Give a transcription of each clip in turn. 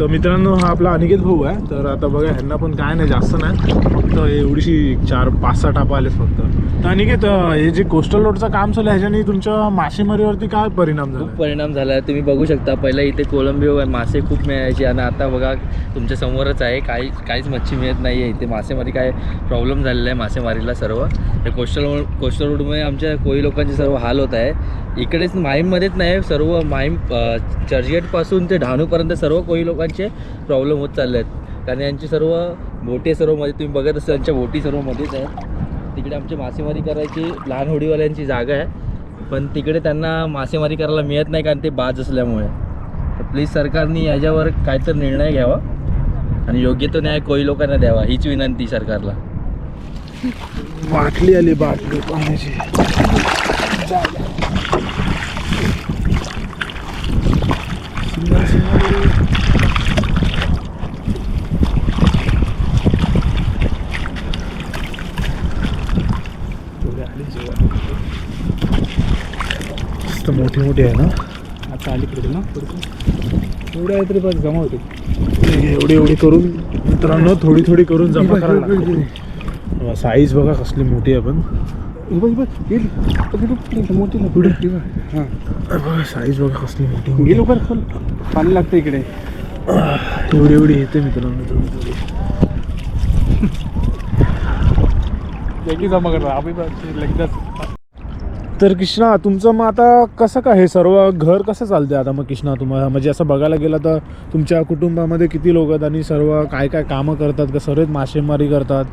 तर मित्रांनो हा आपला अनिकेत भाऊ आहे. तर आता बघा ह्यांना पण काय नाही जास्त नाही. फक्त एवढीशी चार पाच सहा टापा आले फक्त. तर अनिकेत हे जे कोस्टल रोडचं काम चालू आहे ह्याच्याने तुमच्या मासेमारीवरती काय परिणाम खूप झाला परिणाम झाला आहे तुम्ही बघू शकता पहिला इथे कोलंबिओ मासे खूप मिळायचे आणि आता बघा तुमच्या समोरच आहे. काही काहीच मच्छी मिळत नाही आहे इथे. मासेमारी काय प्रॉब्लेम झालेला आहे मासेमारीला सर्व. हे कोस्टल कोस्टल रोडमुळे आमच्या कोळी लोकांचे सर्व हाल होत आहे. इकडेच माहीममध्येच नाही सर्व माहीम चर्चगेटपासून ते डहाणूपर्यंत सर्व कोळी लोकांचे प्रॉब्लेम होत चालले आहेत. कारण यांची सर्व बोटी सर्वमध्ये तुम्ही बघत असाल त्यांच्या बोटी सर्व मध्येच आहेत. तिकडे आमची मासेमारी करायची लहान होडीवाल्यांची जागा आहे. पण तिकडे त्यांना मासेमारी करायला मिळत नाही कारण ते बाज असल्यामुळे. तर प्लीज सरकारने याच्यावर काहीतरी निर्णय घ्यावा. आणि योग्य तो न्याय कोळी लोकांना द्यावा हीच विनंती सरकारला. बाटली आली बाटली पाण्याची. मोठी मोठी आहे ना. आता अलीकडे ना एवढे आहे तरी बस जमा होते. एवढी एवढी करून मित्रांनो थोडी थोडी करून जमा करायला साईज बघा कसली मोठी आहे पण. बघा साईज बघा कसली मोठी गेलो बरं खोल। पाणी लागतं इकडे। एवढी एवढी येते मित्रांनो थोडी थोडी जागी जमा करता आम्ही लगेच तर कृष्णा तुमचं मग आता कसं काय हे सर्व घर कसं चालते आता मग कृष्णा तुम्हाला? म्हणजे असं बघायला गेलं तर तुमच्या कुटुंबामध्ये किती लोक आहेत आणि सर्व काय काय कामं करतात? का सर्वच मासेमारी करतात?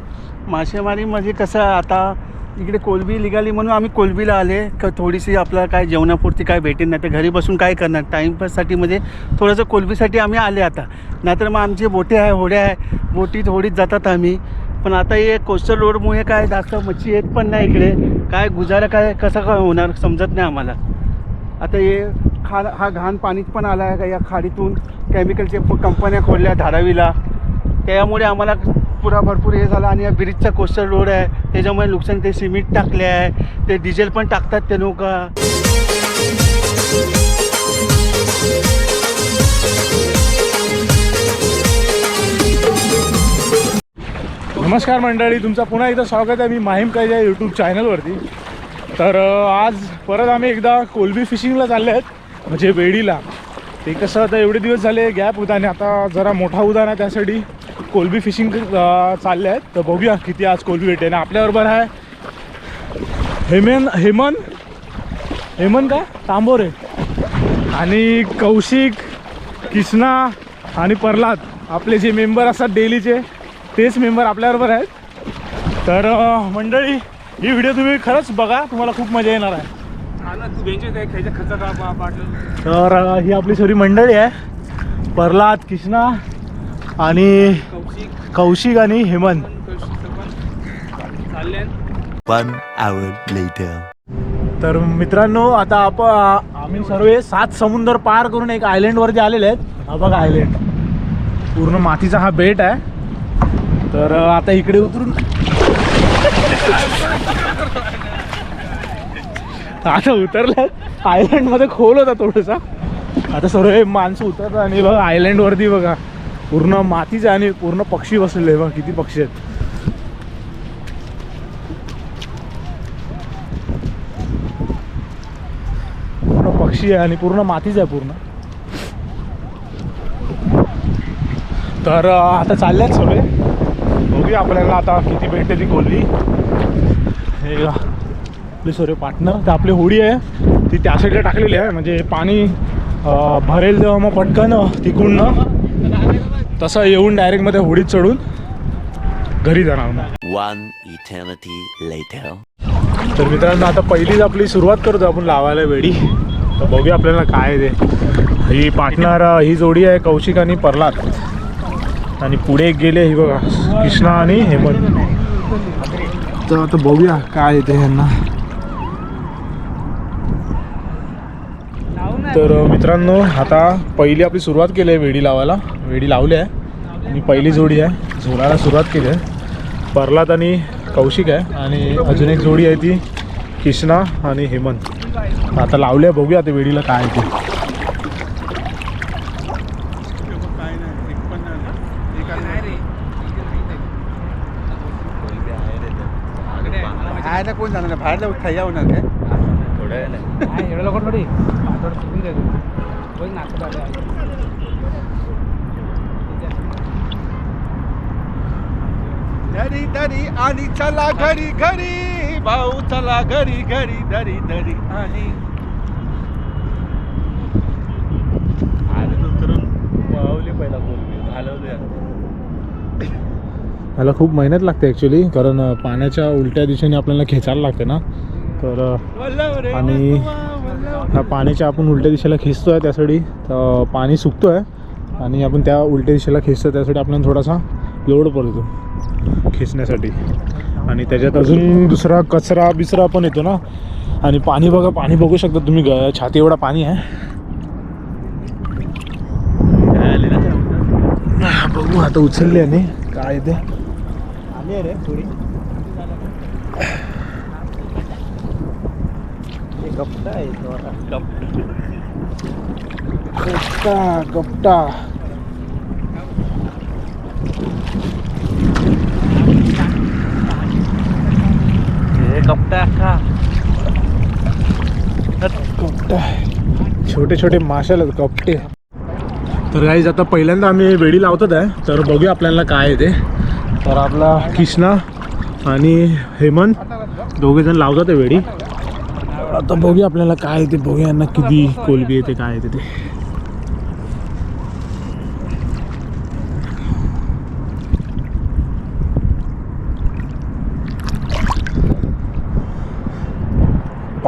मासेमारी म्हणजे कसं आता इकडे कोलबी निघाली म्हणून आम्ही कोलबीला आले. का थोडीशी आपल्याला काय जेवणापुरती काय भेटेल नाही तर घरी बसून काय करणार? टाईमपाससाठी म्हणजे थोडंसं कोलबीसाठी आम्ही आले आता. नाहीतर मग आमचे बोटे आहे होड्या आहे. बोटीत होडीत जातात आम्ही. पण आता हे कोस्टल रोडमुळे काय जास्त मच्छी येत पण नाही इकडे. काय गुजारा काय कसं काय होणार समजत नाही आम्हाला. आता हे खा हा घाण पाणीत पण आला आहे का या खाडीतून? केमिकलचे कंपन्या खोलल्या धारावीला. त्यामुळे आम्हाला पुरा भरपूर हे झालं आणि या ब्रिजचा कोस्टल रोड आहे. त्याच्यामुळे नुकसान ते सिमेंट टाकले आहे. ते डिझेल पण टाकतात ते लोक. नमस्कार मंडळी तुमचं पुन्हा एकदा स्वागत आहे. मी माहीम काय या यूट्यूब चॅनलवरती तर आज परत आम्ही एकदा कोलबी फिशिंगला चालले आहेत म्हणजे वेडीला. ते कसं आता एवढे दिवस झाले गॅप होता आणि आता जरा मोठा उदान आहे त्यासाठी कोलबी फिशिंग चालले आहेत. तर बघूया किती आज कोलबी आणि आपल्याबरोबर आहे हेमन हेमन हेमन का? तांबोरे. आणि कौशिक किसना आणि प्रल्हाद. आपले जे मेंबर असतात डेलीचे तेच मेंबर आपल्याबरोबर आहेत. तर मंडळी ही व्हिडिओ तुम्ही खरंच बघा. तुम्हाला खूप मजा येणार आहे. तर ही आपली सगळी मंडळी आहे. प्रल्हाद किष्णा आणि कौशिक आणि हेमंत. तर मित्रांनो आता आपण आम्ही सर्व सात समुंदर पार करून एक आयलंडवरती आलेले आहेत. हा बघा आयलंड पूर्ण मातीचा हा बेट आहे. तर आता इकडे उतरून आता उतरलं. आयलंडमध्ये खोल होता थोडासा. आता सर्व हे माणसं उतरतात आणि बघा आयलंडवरती बघा. पूर्ण मातीचं आहे आणि पूर्ण पक्षी बसलेले बघ किती पक्षी आहेत. पूर्ण पक्षी आहे आणि पूर्ण मातीच आहे पूर्ण. तर आता चालल्यात सगळे. बघूया आपल्याला आता किती भेटते ती कोल्ही हे आपले सॉरी पार्टनर तर आपली होडी आहे. ती त्या साईडला टाकलेली आहे. म्हणजे पाणी भरेल तेव्हा मग पटकन तिकडून तसं येऊन डायरेक्टमध्ये होडीत चढून घरी जाणार मग. तर मित्रांनो आता पहिलीच आपली सुरुवात करतो. आपण लावायला वेडी. तर बघूया आपल्याला काय ते. ही पार्टनर ही जोडी आहे कौशिक आणि प्रल्हाद. आणि पुढे गेले ही बघा कृष्णा आणि हेमंत. तर आता बघूया काय येते ह्यांना तर मित्रांनो आता पहिली आपली सुरुवात केली आहे वेडी लावायला. वेडी लावली आहे. आणि पहिली जोडी आहे. झोलायला सुरुवात केली आहे. परलात आणि कौशिक आहे. आणि अजून एक जोडी आहे ती कृष्णा आणि हेमंत. आता लावले आहे. बघूया ते वेडीला काय ते. कोण जाणार? बाहेर बाहेरला होणार काय? थोडं एवढ्या लोक थोडी नाचत दरी दरी आणि चला घरी घरी. भाऊ चला घरी घरी दरी दरी आणि पहिला मला खूप मेहनत लागते ॲक्च्युली कारण पाण्याच्या उलट्या दिशेने आपल्याला खेचायला लागते ना. तर आणि. ह्या पाण्याच्या आपण उलट्या दिशेला खेचतो आहे त्यासाठी अ, पाणी सुकतो आहे आणि आपण त्या उलट्या दिशेला खेचतो त्यासाठी आपल्याला थोडासा लोड पडतो. खेचण्यासाठी आणि त्याच्यात अजून दुसरा कचरा बिचरा पण येतो ना. आणि पाणी बघा पाणी बघू शकता तुम्ही ग छाती एवढा पाणी आहे. बघू आता उचलले आणि काय ते. आली रे थोडी कपडा आहे तो आता. कपटा छोटे छोटे माशाल कपटे तर गाईज आता पहिल्यांदा आम्ही वेडी लावतात आहे. तर बघूया आपल्याला काय आहे ते. तर आपला कृष्णा आणि हेमंत दोघे जण लावतात आहे वेडी. आता बघूया आपल्याला काय येते बघूया यांना किती कोलबी येते काय येते ते.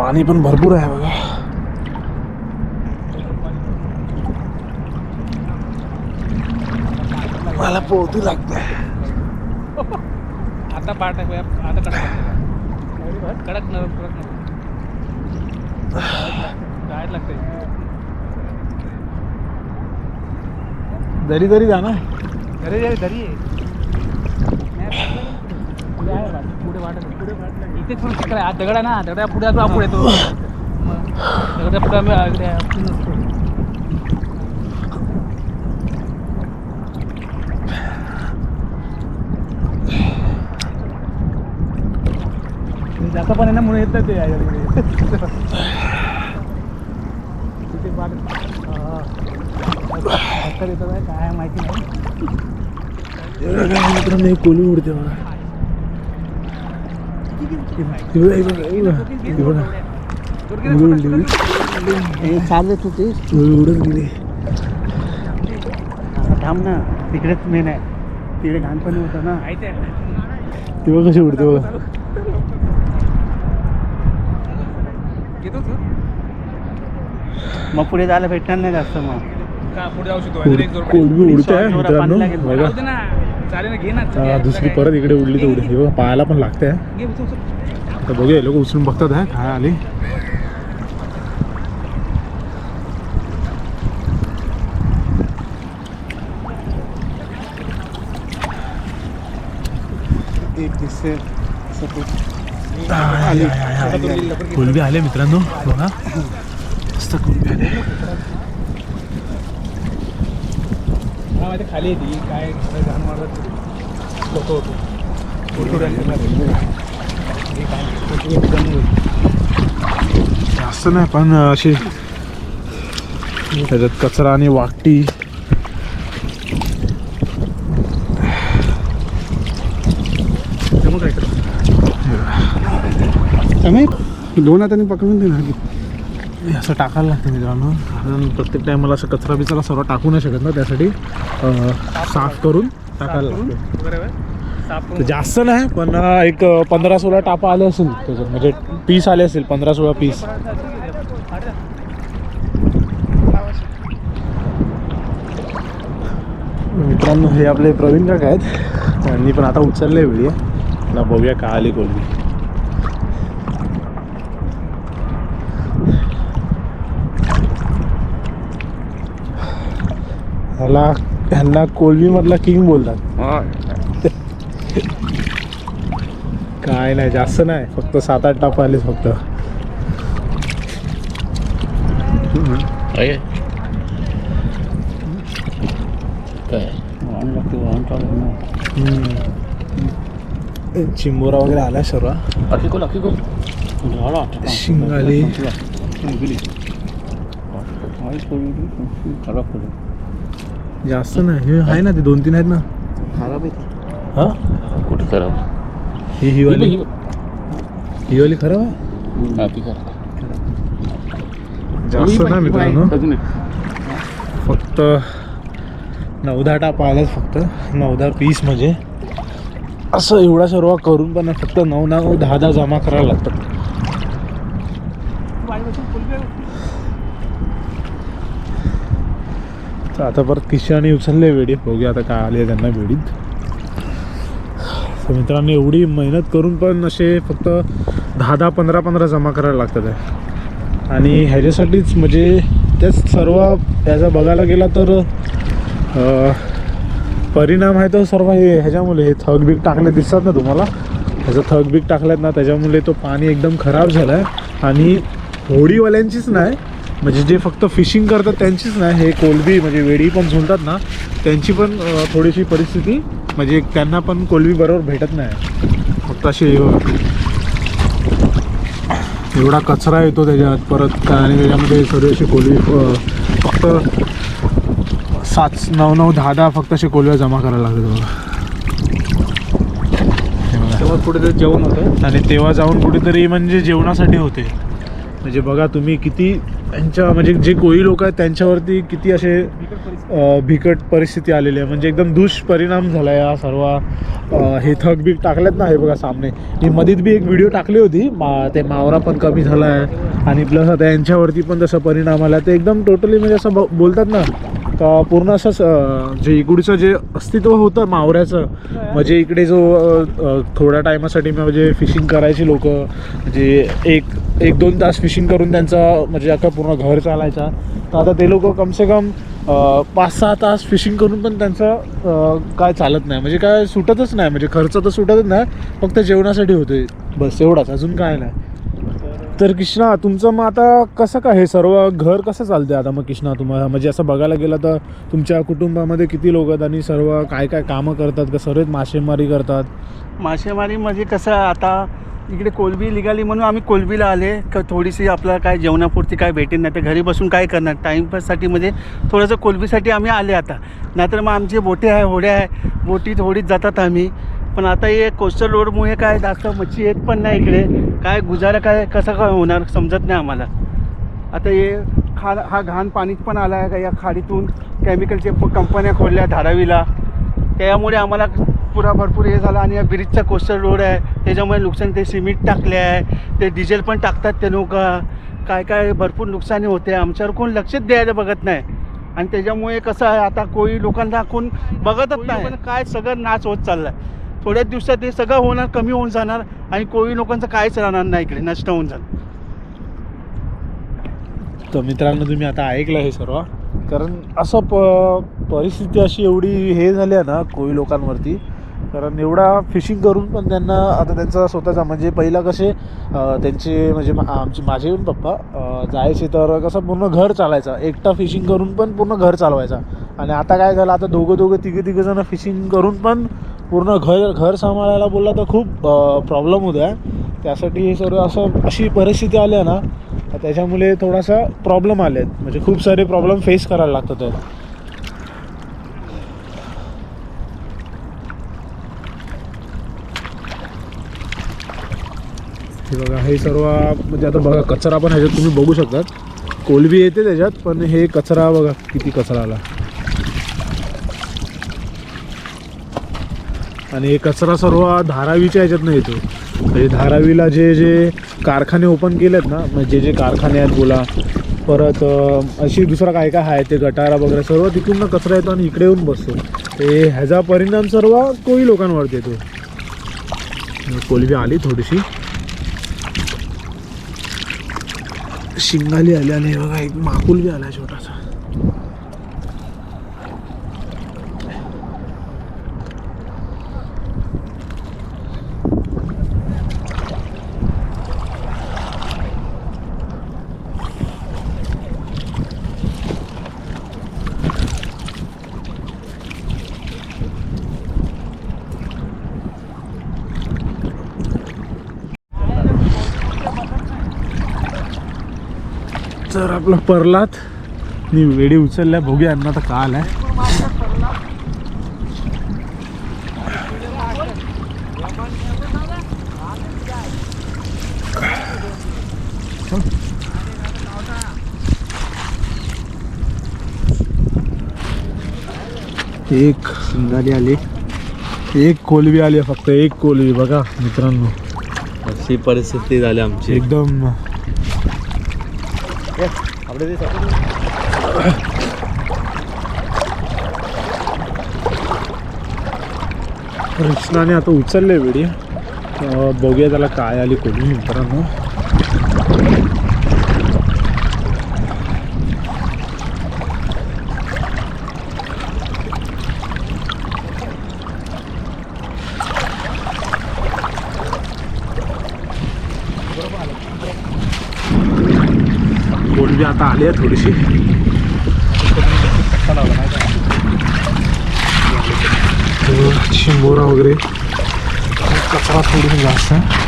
पाणी पण भरपूर आहे बघा. मला पोहती लागते. आता पाठ आहे आता कडक कडक न कडक जायला लागते. दरी दरी जा ना. घरी जाईल तेच थोडं चक्कर आहे दगड आहे ना दगडा पुढे असतो पुढे येतो मग दगडा पुढे आम्ही नसतो. जास्त पण आहे ना म्हणून येत ते तिथे वाट येतं काय काय माहिती नाही मित्रांनो कोली उडते मला ती बघा, ही बघा, ही बघा. ती बघा. मुलगी उडली. हे चालत होते मुलगी उडून थांब ना तिकडेच मेन आहे तिकडे घाणपणी होतं ना तेव्हा कशी उडते बघा मग पुढे जायला भेटणार नाही जास्त मग पुढे जाऊ शकतो उडते बघा हा, दुसरी परत इकडे उडली तर उडली हे बघा पायाला पण लागते. तर बघूया लोक उचलून बघतात आहे काय आली. आली, आली, आली, आली. कोलबी आले मित्रांनो बघा. मस्त कोलबी आले. मला माहिती खाली येते काय घाण मारत होतो. होतो. जास्त नाही पण अशी त्याच्यात कचरा आणि वाकटी दोन हाताने पकडून दे ना हे असं टाकायला लागतं मित्रांनो. कारण प्रत्येक टायमाला असं कचरा बिचरा सर्व टाकू नाही शकत ना त्यासाठी. साफ करून टाकायला लागतं. बरोबर. जास्त नाही पण एक पंधरा सोळा टापा आले असेल त्याच्यात. म्हणजे पीस आले असेल पंधरा सोळा पीस. मित्रांनो हे आपले प्रवीण काका आहेत. त्यांनी पण आता उचलले वेळी ना बघूया का आली कोलबी ह्याला ह्यांना कोलबीमधला किंग बोलतात. काय नाही जास्त नाही फक्त सात आठ टाप आले फक्त. आहे काय? हम्म. चिंबोरा वगैरे आला सर्व? शिंगाली. जास्त नाही. हे आहे ना ते दोन तीन आहेत ना. हा? कुठे खराब? ही ही वाली ही वाली खराब आहे? खराब. जास्त ना मित्रांनो. फक्त नऊ दहा टाप आलाच फक्त. नऊ दहा पीस म्हणजे. असं एवढा सर्व करून पण फक्त नऊ नऊ दहा दहा जमा करायला लागतात. तर आता परत किशाने उचलले वेडी. बघूया आता काय आले त्यांना वेडीत. तर मित्रांनो एवढी मेहनत करून पण असे फक्त दहा दहा पंधरा पंधरा जमा करायला लागतात आहे. आणि ह्याच्यासाठीच म्हणजे तेच सर्व त्याचा बघायला गेला तर परिणाम आहे तर सर्व हे ह्याच्यामुळे हे थग बीक टाकले दिसतात ना तुम्हाला? ह्याचं थग बीक टाकल्यात ना त्याच्यामुळे तो पाणी एकदम खराब झाला आहे आणि होडीवाल्यांचीच नाही म्हणजे जे फक्त फिशिंग करतात त्यांचीच नाही हे कोलबी म्हणजे वेडी पण झुलतात ना त्यांची पण थोडीशी परिस्थिती म्हणजे त्यांना पण कोलबी बरोबर भेटत नाही. फक्त असे एवढा कचरा येतो त्याच्यात परत काय आणि त्याच्यामध्ये सर्व अशी कोलवी फक्त सात नऊ नऊ दहा दहा फक्त असे कोलव्या जमा करायला लागतात. तेव्हा कुठेतरी जेवण होतं. आणि तेव्हा जाऊन कुठेतरी म्हणजे जेवणासाठी होते. म्हणजे बघा तुम्ही किती त्यांच्या म्हणजे जे कोळी लोक आहेत त्यांच्यावरती किती असे भिकट बिकट परिस्थिती आलेली आहे. म्हणजे एकदम दुष्परिणाम झाला या सर्व हे थग बीक टाकलेत ना हे बघा सामने. मी मधीत बी एक व्हिडिओ टाकली होती. मा ते मावरा पण कमी झाला आहे आणि प्लस आता यांच्यावरती पण तसा परिणाम आला ते एकदम टोटली म्हणजे असं ब- बोलतात ना का पूर्ण असंच अ, जे इकडचं जे अस्तित्व होतं मावऱ्याचं म्हणजे इकडे जो थोड्या टायमासाठी म्हणजे फिशिंग करायची लोक म्हणजे एक एक दोन तास फिशिंग करून त्यांचा म्हणजे अख्खा पूर्ण घर चालायचा. तर आता ते लोक कमसे कम अ, पाच सहा तास फिशिंग करून पण त्यांचं काय चालत नाही. म्हणजे काय सुटतच नाही. म्हणजे खर्च तर सुटतच नाही फक्त जेवणासाठी होते बस एवढाच. अजून काय नाही. तर कृष्णा तुमचं मग आता कसं काय हे सर्व घर कसं चालते आता मग कृष्णा तुम्हाला? म्हणजे असं बघायला गेलं तर तुमच्या कुटुंबामध्ये किती लोक आहेत आणि सर्व काय काय कामं करतात? का सर्वच मासेमारी करतात? मासेमारी म्हणजे कसं आता इकडे कोलबी निघाली म्हणून आम्ही कोलबीला आले. का थोडीशी आपल्याला काय जेवणापुरती काय भेटेल नाही तर घरी बसून काय करणार? टाईमपाससाठी म्हणजे थोडंसं कोलबीसाठी आम्ही आले आता. नाहीतर मग आमचे बोटे आहे होड्या आहे. बोटी थोडीच जातात आम्ही. पण आता हे कोस्टल रोडमुळे काय जास्त मच्छी येत पण नाही इकडे. काय गुजारा काय कसं काय होणार समजत नाही आम्हाला. आता हे खा हा घाण पाणीच पण आला आहे का या खाडीतून. केमिकलचे कंपन्या खोलल्या धारावीला. त्यामुळे आम्हाला पुरा भरपूर हे झालं आणि या ब्रिजचा कोस्टल रोड आहे. त्याच्यामुळे नुकसान ते सिमेंट टाकले आहे. ते डिझेल पण टाकतात ते लोक. काय काय भरपूर नुकसानी होते. आमच्यावर कोण लक्षच द्यायला बघत नाही. आणि त्याच्यामुळे कसं आहे आता कोळी लोकांना कोण बघतच नाही. काय सगळं नाश होत चाललं आहे थोड्याच दिवसात हे सगळं होणार कमी होऊन जाणार आणि कोळी लोकांचं काहीच राहणार नाही इकडे नष्ट होऊन जाणार. तर मित्रांनो तुम्ही आता ऐकलं हे सर्व. कारण असं प परिस्थिती अशी एवढी हे झाली आहे ना कोळी लोकांवरती. कारण एवढा फिशिंग करून पण त्यांना आता त्यांचा स्वतःचा म्हणजे पहिला कसे त्यांचे म्हणजे आमचे माझे पण पप्पा जायचे तर कसं पूर्ण घर चालायचा. एकटा फिशिंग करून पण पूर्ण घर चालवायचा. आणि आता काय झालं आता दोघं दोघं तिघे तिघं जण फिशिंग करून पण पूर्ण घर घर सांभाळायला बोलला तर खूप प्रॉब्लेम होतो आहे त्यासाठी हे सर्व असं अशी परिस्थिती आली आहे ना त्याच्यामुळे थोडासा प्रॉब्लेम आले आहेत म्हणजे खूप सारे प्रॉब्लेम फेस करायला लागतात आहेत हे बघा हे सर्व म्हणजे आता बघा कचरा पण ह्याच्यात तुम्ही बघू शकतात. कोलबी येते त्याच्यात पण हे कचरा बघा किती कचरा आला. आणि कचरा सर्व धारावीच्या ह्याच्यातनं येतो. म्हणजे धारावीला जे जे कारखाने ओपन केलेत ना म्हणजे जे जे कारखाने आहेत बोला परत अशी दुसरा काय काय आहे ते गटारा वगैरे सर्व तिथून कचरा येतो आणि इकडे येऊन बसतो. ते ह्याचा परिणाम सर्व कोळी लोकांवरती येतो. कोलबी आली थोडीशी. शिंगाली आली आणि बघा एक माकुल बी आला छोटासा. तर आपला परलात मी वेडी उचलल्या. बघूया यांना तर का आलाय. एक शिंगाली आली. एक कोलबी आली आहे फक्त. एक कोलबी बघा मित्रांनो. अशी परिस्थिती झाली आमची. एकदम कृष्णाने आता उचलले वेडी. बघूया त्याला काय आली कोणी मित्रांनो. कोलबी आता आली आहे थोडीशी. शिंबोरा वगैरे. कचरा थोडी जास्त आहे.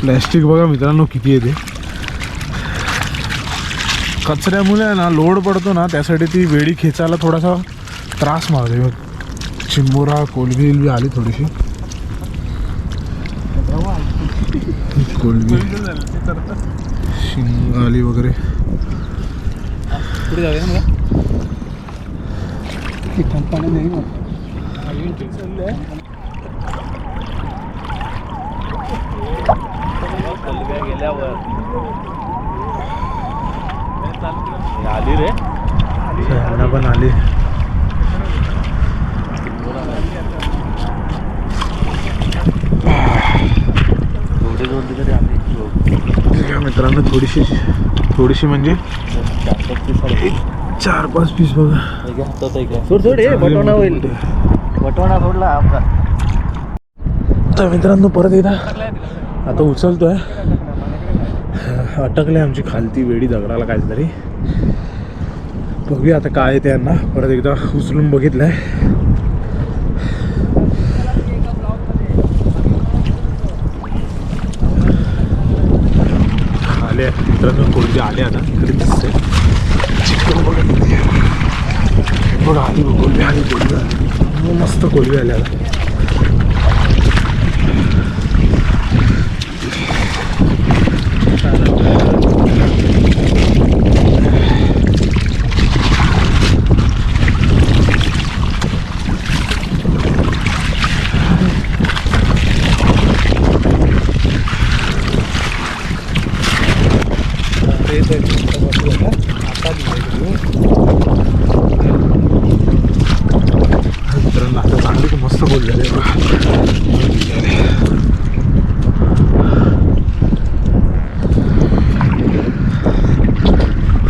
प्लॅस्टिक बघा मित्रांनो किती येते कचऱ्यामुळे आहे ना लोड पडतो ना त्यासाठी ती वेळी खेचायला थोडासा त्रास मारते बघ चिंबोरा कोलबी बिलबी आली थोडीशी. कोलबी वगैरे. ठिकाण पाणी नाही मग आली रे. पण आली थोडे दोन तरी आम्ही मित्रांनो थोडीशी थोडीशी म्हणजे चार पाच पीस बघा. सोड सोड हे बटवणा होईल. सोडला आमचा तर मित्रांनो परत एकदा. आता उचलतोय. अटकले आमची खालती वेडी दगडाला काहीतरी. बघूया आता काय आहे त्यांना परत एकदा उचलून बघितलंय. मित्रांनो कोणते आले आता इकडे दिसते. चिकन बघा किती आहे. बघा आली बघ, कोलबी आली कोलबी आली मस्त कोलबी आली आता मित्रांनो आता चांगली मस्त बोललेले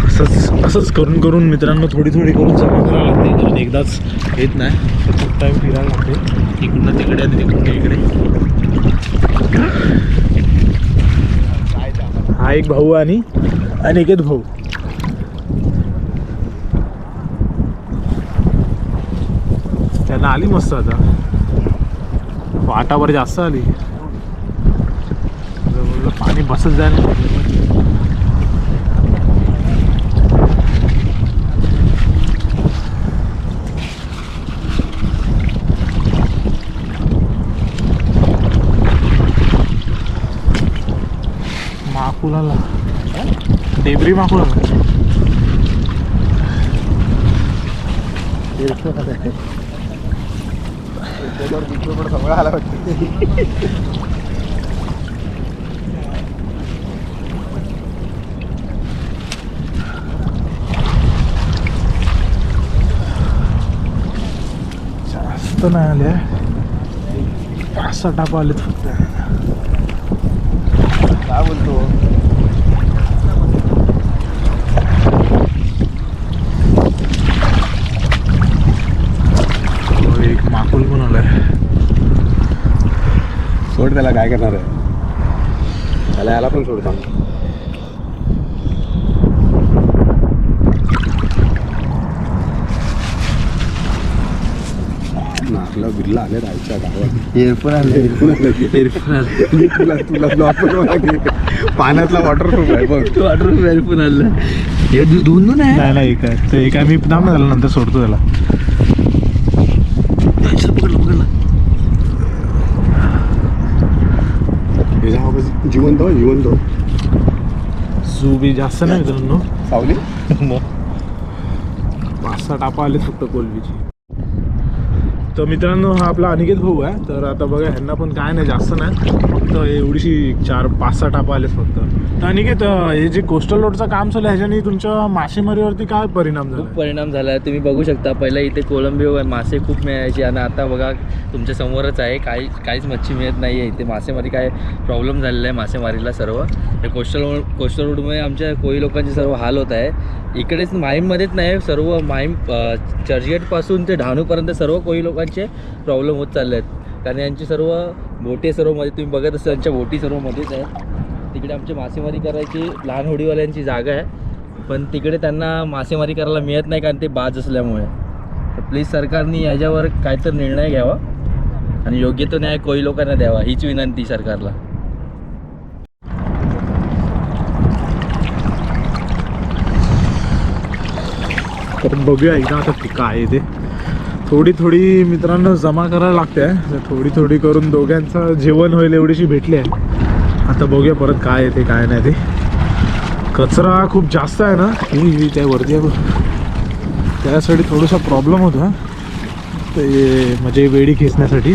असंच असंच करून करून मित्रांनो थोडी थोडी करून जमा करावं लागते. कारण एकदाच येत नाही. खूप टाईम फिरायला लागते. इकडनं तिकडे आणि तिकडून इकडे. हा एक भाऊ आणि अनिकेत भाऊ. त्यांना आली मस्त आता. वाटावर जास्त आली. पाणी बसत जाईल माकुलाला डेबरी माकुलाला जास्त नाही आले. पाच सहा टापा आलेत फक्त. काय बोलतो? एक माकुल पण आलाय. सोड त्याला काय करणार आहे? त्याला याला पण सोडता नारला बिरला आले राहायच्या गावात. एअरफोन आले एअरफोन आले मी तुला तुला ब्लॉक पाण्यातला वॉटरप्रूफ आहे बघ. वॉटर एअरफोन आलं हे दो- दोन दोन आहे? नाही नाही एक आहे. ते एक आहे. मी नाम झालं नंतर सोडतो त्याला. पकडलं पकडलं. हे जिवंत हो, जिवंत हो. झू बी जास्त नाही मित्रांनो. सावली? पाच सहा टापा आले फक्त कोलबीची तर मित्रांनो हा आपला अनिकेत भाऊ आहे. तर आता बघा ह्यांना पण काय नाही जास्त नाही. फक्त एवढीशी चार पाच सहा टापा आले फक्त. तर अनिकेत हे जे कोस्टल रोडचं काम चालू आहे ह्याच्याने तुमच्या मासेमारीवरती काय परिणाम खूप झाला परिणाम झाला. आहे तुम्ही बघू शकता पहिला इथे कोलंबिओ मासे खूप मिळायचे आणि आता बघा तुमच्या समोरच आहे. काही काहीच मच्छी मिळत नाही आहे. इथे मासेमारी काय प्रॉब्लेम झालेला आहे मासेमारीला सर्व. हे कोस्टल कोस्टल रोडमुळे आमच्या कोळी लोकांचे सर्व हाल होत आहे. इकडेच माहीममध्येच नाही सर्व माहीम चर्चगेटपासून ते डहाणूपर्यंत सर्व कोळी लोक लोकांचे प्रॉब्लेम होत चालले आहेत कारण यांची सर्व बोटे सर्वमध्ये तुम्ही बघत असाल त्यांच्या बोटी सर्वमध्येच आहेत. तिकडे आमची मासेमारी करायची लहान होडीवाल्यांची जागा आहे. पण तिकडे त्यांना मासेमारी करायला मिळत नाही कारण ते बाज असल्यामुळे. तर प्लीज सरकारने याच्यावर काहीतरी निर्णय घ्यावा. आणि योग्य तो न्याय कोळी लोकांना द्यावा हीच विनंती सरकारला. तर बघूया एकदा आता ठीक काय आहे ते. थोडी थोडी मित्रांनो जमा करायला लागते. तर थोडी थोडी करून दोघांचं जेवण होईल एवढीशी भेटली आहे. आता बघूया परत काय येते काय नाही ते. कचरा खूप जास्त आहे ना? ही त्या वरती आहे त्यासाठी थोडासा प्रॉब्लेम होता ते म्हणजे वेळी खेचण्यासाठी.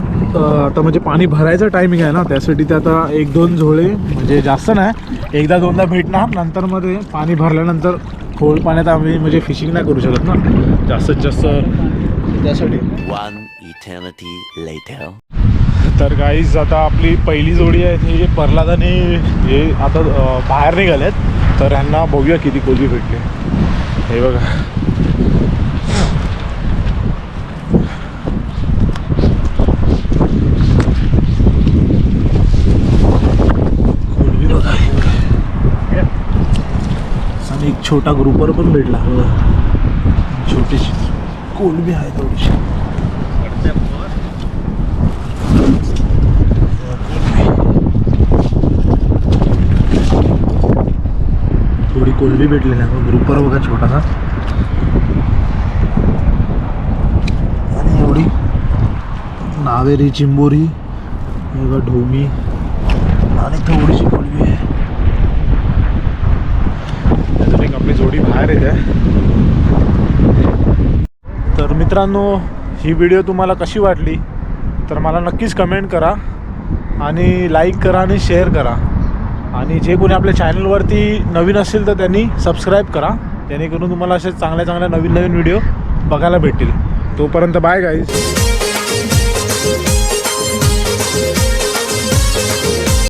आता म्हणजे पाणी भरायचं टायमिंग आहे ना त्यासाठी ते आता एक दोन झोळे म्हणजे जास्त नाही एकदा दोनदा भेटणार नंतर मध्ये पाणी भरल्यानंतर खोल पाण्यात आम्ही म्हणजे फिशिंग नाही करू शकत ना. जास्तीत जास्त त्यासाठी. तर गाईज आता आपली पहिली जोडी आहे ती प्रल्हाद आणि हे आता बाहेर निघालेत तर ह्यांना बघूया किती कोलबी भेटले. हे बघा कोलबी बघा आणि एक छोटा ग्रुपर पण भेटला. छोटीशी कोलबी आहे थोडीशी. थोडी कोलबी भेटली ना ग्रुपवर बघा छोटासा. आणि एवढी नावेरी चिंबोरी बघा ढोमी. आणि थोडीशी कोलबी आहे त्याच्यात एक आपली जोडी बाहेर येते तर मित्रांनो ही व्हिडिओ तुम्हाला कशी वाटली तर मला नक्कीच कमेंट करा आणि लाईक करा आणि शेअर करा. आणि जे कोणी आपल्या चॅनलवरती नवीन असेल तर त्यांनी सबस्क्राईब करा जेणेकरून तुम्हाला असे चांगल्या चांगल्या नवीन नवीन व्हिडिओ बघायला भेटतील. तोपर्यंत बाय गाईज